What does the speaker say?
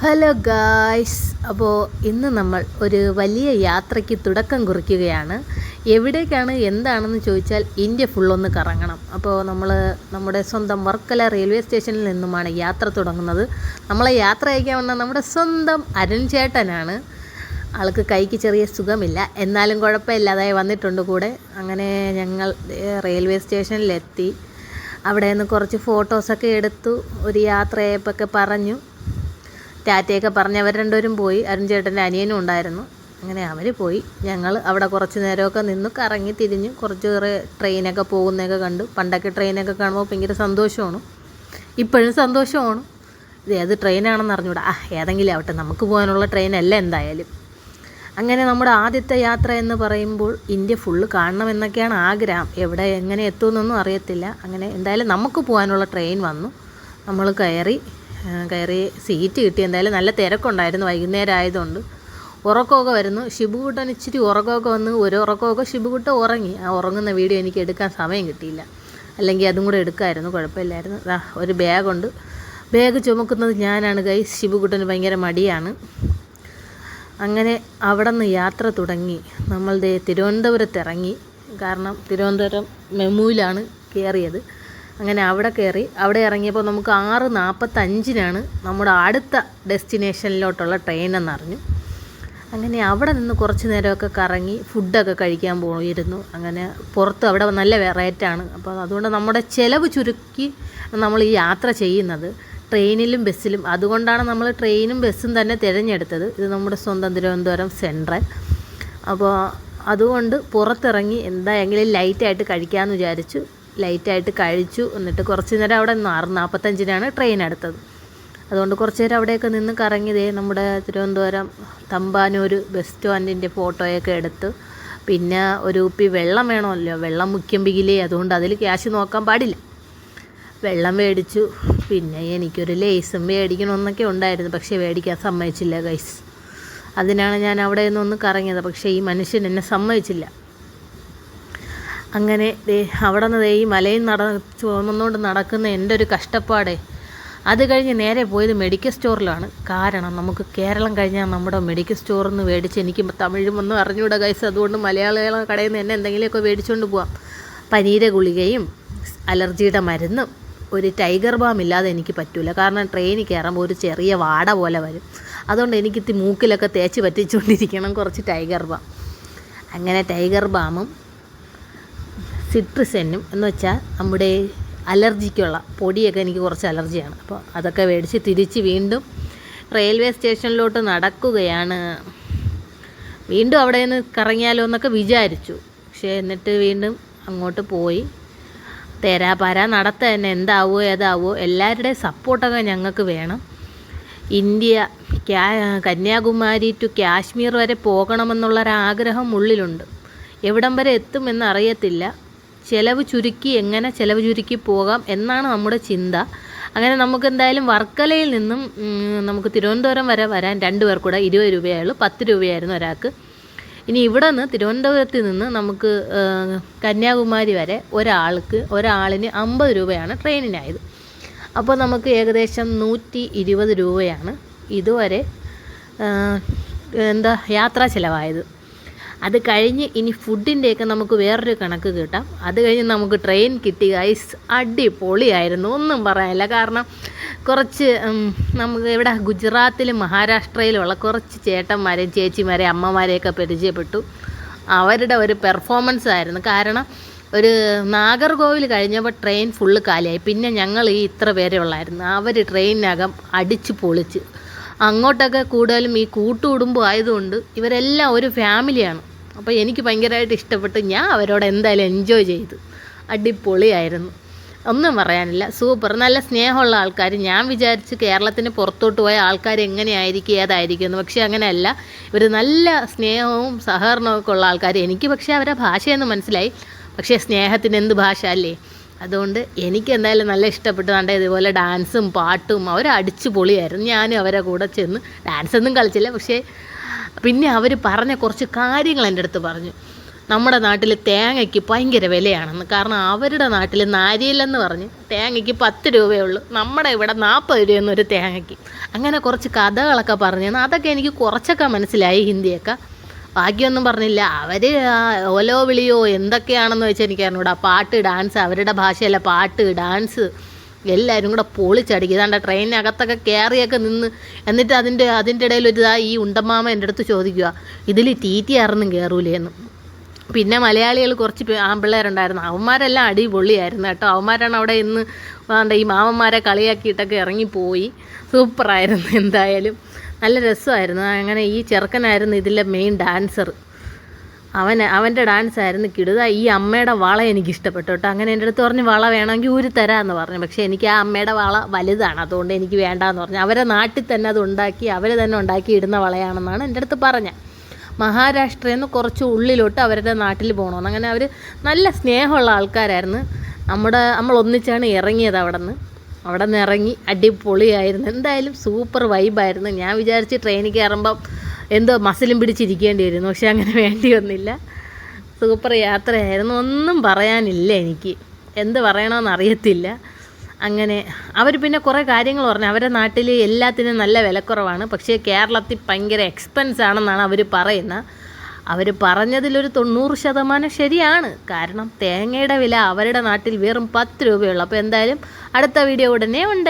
Hello guys അപ്പോൾ ഇന്ന് നമ്മൾ ഒരു വലിയ യാത്രയ്ക്ക് തുടക്കം കുറിക്കുകയാണ്. എവിടേക്കാണ് എന്താണെന്ന് ചോദിച്ചാൽ ഇന്ത്യ ഫുള്ളൊന്ന് കറങ്ങണം. അപ്പോൾ നമ്മൾ നമ്മുടെ സ്വന്തം വർക്കല റെയിൽവേ സ്റ്റേഷനിൽ നിന്നുമാണ് യാത്ര തുടങ്ങുന്നത്. നമ്മളെ യാത്ര അയക്കാൻ വന്ന നമ്മുടെ സ്വന്തം അരുൺ ചേട്ടനാണ്. ആൾക്ക് കൈക്ക് ചെറിയ സുഖമില്ല. എന്നാലും കുഴപ്പമില്ലാതായി വന്നിട്ടുണ്ട് കൂടെ. അങ്ങനെ ഞങ്ങൾ റെയിൽവേ സ്റ്റേഷനിലെത്തി അവിടെ നിന്ന് കുറച്ച് ഫോട്ടോസൊക്കെ എടുത്തു. ഒരു യാത്രയെപ്പൊക്കെ പറഞ്ഞു. ടാറ്റയൊക്കെ പറഞ്ഞ് അവർ രണ്ടുപേരും പോയി. അരുൺ ചേട്ടന്റെ അനിയനും ഉണ്ടായിരുന്നു. അങ്ങനെ അവർ പോയി. ഞങ്ങൾ അവിടെ കുറച്ച് നേരമൊക്കെ നിന്ന് കറങ്ങി തിരിഞ്ഞ് കുറച്ച് കുറേ ട്രെയിനൊക്കെ പോകുന്നതൊക്കെ കണ്ടു. പണ്ടൊക്കെ ട്രെയിനൊക്കെ കാണുമ്പോൾ ഭയങ്കര സന്തോഷമാണ്. ഇപ്പോഴും സന്തോഷമാണ്. ഇത് ഏത് ട്രെയിനാണെന്ന് അറിഞ്ഞൂടാ. ആ ഏതെങ്കിലും ആവട്ടെ. നമുക്ക് പോകാനുള്ള ട്രെയിനല്ല എന്തായാലും. അങ്ങനെ നമ്മുടെ ആദ്യത്തെ യാത്ര എന്ന് പറയുമ്പോൾ ഇന്ത്യ ഫുള്ള് കാണണമെന്നൊക്കെയാണ് ആഗ്രഹം. എവിടെ എങ്ങനെ എത്തുമെന്നൊന്നും അറിയത്തില്ല. അങ്ങനെ എന്തായാലും നമുക്ക് പോകാനുള്ള ട്രെയിൻ വന്നു. നമ്മൾ കയറി കയറി സീറ്റ് കിട്ടി. എന്തായാലും നല്ല തിരക്കുണ്ടായിരുന്നു വൈകുന്നേരം ആയതുകൊണ്ട് ഉറക്കമൊക്കെ വരുന്നു. ഷിബുകുട്ടൻ ഇച്ചിരി ഉറക്കമൊക്കെ വന്ന്. ഒരു ഉറക്കമൊക്കെ ഷിബുകുട്ട ഉറങ്ങി. ആ ഉറങ്ങുന്ന വീഡിയോ എനിക്ക് എടുക്കാൻ സമയം കിട്ടിയില്ല. അല്ലെങ്കിൽ അതും കൂടെ എടുക്കാമായിരുന്നു. കുഴപ്പമില്ലായിരുന്നു. ഒരു ബാഗുണ്ട്. ബാഗ് ചുമക്കുന്നത് ഞാനാണ്. കൈ ഷിബുകുട്ടന് ഭയങ്കര മടിയാണ്. അങ്ങനെ അവിടെ നിന്ന് യാത്ര തുടങ്ങി. നമ്മളുടെ തിരുവനന്തപുരത്ത് ഇറങ്ങി കാരണം തിരുവനന്തപുരം മെമുവിലാണ് കയറിയത്. അങ്ങനെ അവിടെ കയറി അവിടെ ഇറങ്ങിയപ്പോൾ നമുക്ക് ആറ് നാൽപ്പത്തഞ്ചിനാണ് നമ്മുടെ അടുത്ത ഡെസ്റ്റിനേഷനിലോട്ടുള്ള ട്രെയിൻ എന്നറിഞ്ഞു. അങ്ങനെ അവിടെ നിന്ന് കുറച്ച് നേരമൊക്കെ കറങ്ങി ഫുഡൊക്കെ കഴിക്കാൻ പോയിരുന്നു. അങ്ങനെ പുറത്ത് അവിടെ നല്ല റേറ്റാണ് അപ്പോൾ അതുകൊണ്ട് നമ്മുടെ ചിലവ് ചുരുക്കി നമ്മൾ ഈ യാത്ര ചെയ്യുന്നത് ട്രെയിനിലും ബസ്സിലും. അതുകൊണ്ടാണ് നമ്മൾ ട്രെയിനും ബസ്സും തന്നെ തിരഞ്ഞെടുത്തത്. ഇത് നമ്മുടെ സ്വന്തം തിരുവനന്തപുരം സെൻട്രൽ. അപ്പോൾ അതുകൊണ്ട് പുറത്തിറങ്ങി എന്തായെങ്കിലും ലൈറ്റായിട്ട് കഴിക്കാമെന്ന് വിചാരിച്ചു. ലൈറ്റായിട്ട് കഴിച്ചു. എന്നിട്ട് കുറച്ച് നേരം അവിടെ നിന്ന് ആറ് നാൽപ്പത്തഞ്ചിനാണ് ട്രെയിൻ എടുത്തത് അതുകൊണ്ട് കുറച്ച് നേരം അവിടെയൊക്കെ നിന്ന് കറങ്ങിയതേ നമ്മുടെ തിരുവനന്തപുരം തമ്പാനൂർ ബസ് സ്റ്റാൻഡിന്റെ ഫോട്ടോയൊക്കെ എടുത്ത്. പിന്നെ ഒരു ഉപ്പി വെള്ളം വേണമല്ലോ. വെള്ളം മുഖ്യമ്പിക്കില്ലേ അതുകൊണ്ട് അതിൽ ക്യാഷ് നോക്കാൻ പാടില്ല. വെള്ളം മേടിച്ചു. പിന്നെ എനിക്കൊരു ലേസും മേടിക്കണമെന്നൊക്കെ ഉണ്ടായിരുന്നു. പക്ഷേ മേടിക്കാൻ സമ്മതിച്ചില്ല ഗൈസ് അതിനാണ് ഞാൻ അവിടെ നിന്നൊന്ന് കറങ്ങിയത്. പക്ഷേ ഈ മനുഷ്യൻ എന്നെ സമ്മതിച്ചില്ല. അങ്ങനെ അവിടെ നിന്ന് ഈ മലയിൽ നട ചുമന്നുകൊണ്ട് നടക്കുന്ന എന്റെ ഒരു കഷ്ടപ്പാടേ. അത് കഴിഞ്ഞ് നേരെ പോയത് മെഡിക്കൽ സ്റ്റോറിലാണ് കാരണം നമുക്ക് കേരളം കഴിഞ്ഞാൽ നമ്മുടെ മെഡിക്കൽ സ്റ്റോറിൽ നിന്ന് മേടിച്ച് എനിക്ക് തമിഴും ഒന്നും അറിഞ്ഞുകൂടെ കൈസ് അതുകൊണ്ട് മലയാളികളെ കടയിൽ നിന്ന് എന്നെ എന്തെങ്കിലുമൊക്കെ മേടിച്ചുകൊണ്ട് പോവാം. പനീര ഗുളികയും അലർജിയുടെ മരുന്നും ഒരു ടൈഗർ ബാം ഇല്ലാതെ എനിക്ക് പറ്റില്ല കാരണം ട്രെയിനിൽ കയറുമ്പോൾ ഒരു ചെറിയ വാട പോലെ വരും. അതുകൊണ്ട് എനിക്ക് മൂക്കിലൊക്കെ തേച്ച് പറ്റിച്ചുകൊണ്ടിരിക്കണം കുറച്ച് ടൈഗർ ബാം അങ്ങനെ ടൈഗർ ബാമും സിട്രിസെന്നും എന്ന് വെച്ചാൽ നമ്മുടെ അലർജിക്കുള്ള പൊടിയൊക്കെ എനിക്ക് കുറച്ച് അലർജിയാണ്. അപ്പോൾ അതൊക്കെ മേടിച്ച് തിരിച്ച് വീണ്ടും റെയിൽവേ സ്റ്റേഷനിലോട്ട് നടക്കുകയാണ്. വീണ്ടും അവിടെ നിന്ന് കറങ്ങിയാലോ എന്നൊക്കെ വിചാരിച്ചു. പക്ഷേ എന്നിട്ട് വീണ്ടും അങ്ങോട്ട് പോയി. തേരാപാര നടത്ത തന്നെ എന്താവോ ഏതാവോ എല്ലാവരുടെയും സപ്പോർട്ടൊക്കെ ഞങ്ങൾക്ക് വേണം. ഇന്ത്യ ക്യാ കന്യാകുമാരി ടു കാശ്മീർ വരെ പോകണമെന്നുള്ളൊരാഗ്രഹം ഉള്ളിലുണ്ട്. എവിടം വരെ എത്തുമെന്ന് അറിയത്തില്ല. ചിലവ് ചുരുക്കി എങ്ങനെ ചിലവ് ചുരുക്കി പോകാം എന്നാണ് നമ്മുടെ ചിന്ത. അങ്ങനെ നമുക്ക് എന്തായാലും വർക്കലയിൽ നിന്നും നമുക്ക് തിരുവനന്തപുരം വരെ വരാൻ രണ്ട് പേർ കൂടെ ഇരുപത് രൂപയായുള്ളൂ. പത്ത് രൂപയായിരുന്നു ഒരാൾക്ക്. ഇനി ഇവിടെ നിന്ന് തിരുവനന്തപുരത്ത് നിന്ന് നമുക്ക് കന്യാകുമാരി വരെ ഒരാൾക്ക് ഒരാളിന് അമ്പത് രൂപയാണ് ട്രെയിനിനായത്. അപ്പോൾ നമുക്ക് ഏകദേശം നൂറ്റി ഇരുപത് രൂപയാണ് ഇതുവരെ എന്താ യാത്രാ ചിലവായത്. അത് കഴിഞ്ഞ് ഇനി ഫുഡിന്റെയൊക്കെ നമുക്ക് വേറൊരു കണക്ക് കിട്ടാം. അത് കഴിഞ്ഞ് നമുക്ക് ട്രെയിൻ കിട്ടി ഐസ് അടിപൊളിയായിരുന്നു. ഒന്നും പറയാനില്ല. കാരണം കുറച്ച് നമുക്ക് ഇവിടെ ഗുജറാത്തിലും മഹാരാഷ്ട്രയിലുമുള്ള കുറച്ച് ചേട്ടന്മാരെയും ചേച്ചിമാരെയും അമ്മമാരെയൊക്കെ പരിചയപ്പെട്ടു. അവരുടെ ഒരു പെർഫോമൻസ് ആയിരുന്നു. കാരണം ഒരു നാഗർകോവിൽ കഴിഞ്ഞപ്പോൾ ട്രെയിൻ ഫുള്ള് കാലിയായി. പിന്നെ ഞങ്ങൾ ഈ ഇത്ര പേരെ ഉള്ളായിരുന്നു. അവർ ട്രെയിനകം അടിച്ച് പൊളിച്ച്. അങ്ങോട്ടൊക്കെ കൂടുതലും ഈ കൂട്ടുകുടുംബം ആയതുകൊണ്ട് ഇവരെല്ലാം ഒരു ഫാമിലിയാണ്. അപ്പോൾ എനിക്ക് ഭയങ്കരമായിട്ട് ഇഷ്ടപ്പെട്ട് ഞാൻ അവരോട് എന്തായാലും എൻജോയ് ചെയ്തു. അടിപൊളിയായിരുന്നു. ഒന്നും പറയാനില്ല. സൂപ്പർ നല്ല സ്നേഹമുള്ള ആൾക്കാർ ഞാൻ വിചാരിച്ച് കേരളത്തിന് പുറത്തോട്ട് പോയ ആൾക്കാർ എങ്ങനെയായിരിക്കും ഏതായിരിക്കും എന്ന്. പക്ഷേ അങ്ങനെയല്ല. ഇവർ നല്ല സ്നേഹവും സഹകരണവും ഒക്കെ ഉള്ള ആൾക്കാർ എനിക്ക് പക്ഷേ അവരുടെ ഭാഷയെന്ന് മനസ്സിലായി. പക്ഷേ സ്നേഹത്തിന് എന്ത് ഭാഷ അല്ലേ? അതുകൊണ്ട് എനിക്ക് എന്തായാലും നല്ല ഇഷ്ടപ്പെട്ടു. കണ്ട ഇതുപോലെ ഡാൻസും പാട്ടും അവർ അടിച്ചു പൊളിയായിരുന്നു. ഞാനും അവരെ കൂടെ ചെന്ന് ഡാൻസൊന്നും കളിച്ചില്ല. പക്ഷേ പിന്നെ അവർ പറഞ്ഞ കുറച്ച് കാര്യങ്ങൾ എന്റെ അടുത്ത് പറഞ്ഞു. നമ്മുടെ നാട്ടിൽ തേങ്ങയ്ക്ക് ഭയങ്കര വിലയാണെന്ന്. കാരണം അവരുടെ നാട്ടിൽ നാരിയിലെന്ന് പറഞ്ഞ് തേങ്ങയ്ക്ക് പത്ത് രൂപയേ ഉള്ളൂ. നമ്മുടെ ഇവിടെ നാൽപ്പത് രൂപയെന്നൊരു തേങ്ങയ്ക്ക്. അങ്ങനെ കുറച്ച് കഥകളൊക്കെ പറഞ്ഞു അതൊക്കെ എനിക്ക് കുറച്ചൊക്കെ മനസ്സിലായി ഹിന്ദിയൊക്കെ. ബാക്കിയൊന്നും പറഞ്ഞില്ല. അവർ ഓലോ വിളിയോ എന്തൊക്കെയാണെന്ന് വെച്ചാൽ എനിക്ക് അറിഞ്ഞൂടാ. പാട്ട് ഡാൻസ് അവരുടെ ഭാഷയല്ല പാട്ട് ഡാൻസ്. എല്ലാവരും കൂടെ പൊളിച്ചടിക്കുക ഇതാണ്ട് ട്രെയിനകത്തൊക്കെ കയറിയൊക്കെ നിന്ന് എന്നിട്ട് അതിന്റെ അതിന്റെ ഇടയിൽ ഒരു ഇതാ ഈ ഉണ്ടമ്മാമ എന്റെ അടുത്ത് ചോദിക്കുക ഇതിൽ ടി ടി ആർന്നും കയറൂലേന്ന് പിന്നെ മലയാളികൾ കുറച്ച് ആൺപിള്ളേരുണ്ടായിരുന്നു. അവന്മാരെല്ലാം അടിപൊളിയായിരുന്നു കേട്ടോ. അവന്മാരാണ് അവിടെ ഇന്ന് വേണ്ട ഈ മാമന്മാരെ കളിയാക്കിയിട്ടൊക്കെ ഇറങ്ങിപ്പോയി. സൂപ്പറായിരുന്നു എന്തായാലും. നല്ല രസമായിരുന്നു. അങ്ങനെ ഈ ചെറുക്കനായിരുന്നു ഇതിലെ മെയിൻ ഡാൻസർ അവൻ അവന്റെ ഡാൻസ് ആയിരുന്നു കിടുക. ഈ അമ്മയുടെ വള എനിക്ക് ഇഷ്ടപ്പെട്ടു കേട്ടോ. അങ്ങനെ എന്റെ അടുത്ത് പറഞ്ഞ് വള വേണമെങ്കിൽ ഊരി തരാമെന്ന് പറഞ്ഞു. പക്ഷേ എനിക്ക് ആ അമ്മയുടെ വള വലുതാണ്. അതുകൊണ്ട് എനിക്ക് വേണ്ടാന്ന് പറഞ്ഞു. അവരെ നാട്ടിൽ തന്നെ അത് ഉണ്ടാക്കി അവർ തന്നെ ഉണ്ടാക്കി ഇടുന്ന വളയാണെന്നാണ് എന്റെ അടുത്ത് പറഞ്ഞത്. മഹാരാഷ്ട്രയിൽ നിന്ന് കുറച്ച് ഉള്ളിലോട്ട് അവരുടെ നാട്ടിൽ പോകണമെന്ന്. അങ്ങനെ അവർ നല്ല സ്നേഹമുള്ള ആൾക്കാരായിരുന്നു. നമ്മുടെ നമ്മൾ ഒന്നിച്ചാണ് ഇറങ്ങിയത് അവിടെ നിന്ന് അവിടെ നിന്ന് ഇറങ്ങി അടിപൊളിയായിരുന്നു. എന്തായാലും സൂപ്പർ വൈബായിരുന്നു ഞാൻ വിചാരിച്ച് ട്രെയിനിൽ കയറുമ്പം എന്തോ മസിലും പിടിച്ചിരിക്കേണ്ടി വരുന്നു. പക്ഷെ അങ്ങനെ വേണ്ടി വന്നില്ല. സൂപ്പർ യാത്രയായിരുന്നു. ഒന്നും പറയാനില്ല എനിക്ക്. എന്ത് പറയണമെന്ന് അറിയത്തില്ല. അങ്ങനെ അവർ പിന്നെ കുറേ കാര്യങ്ങൾ പറഞ്ഞു. അവരുടെ നാട്ടിൽ എല്ലാത്തിനും നല്ല വിലക്കുറവാണ്. പക്ഷേ കേരളത്തിൽ ഭയങ്കര എക്സ്പെൻസ് ആണെന്നാണ് അവർ പറയുന്നത്. അവർ പറഞ്ഞതിലൊരു തൊണ്ണൂറ് ശതമാനം ശരിയാണ്. കാരണം തേങ്ങയുടെ വില അവരുടെ നാട്ടിൽ വെറും പത്ത് രൂപയുള്ളൂ അപ്പോൾ എന്തായാലും അടുത്ത വീഡിയോ ഉടനെ ഉണ്ട്.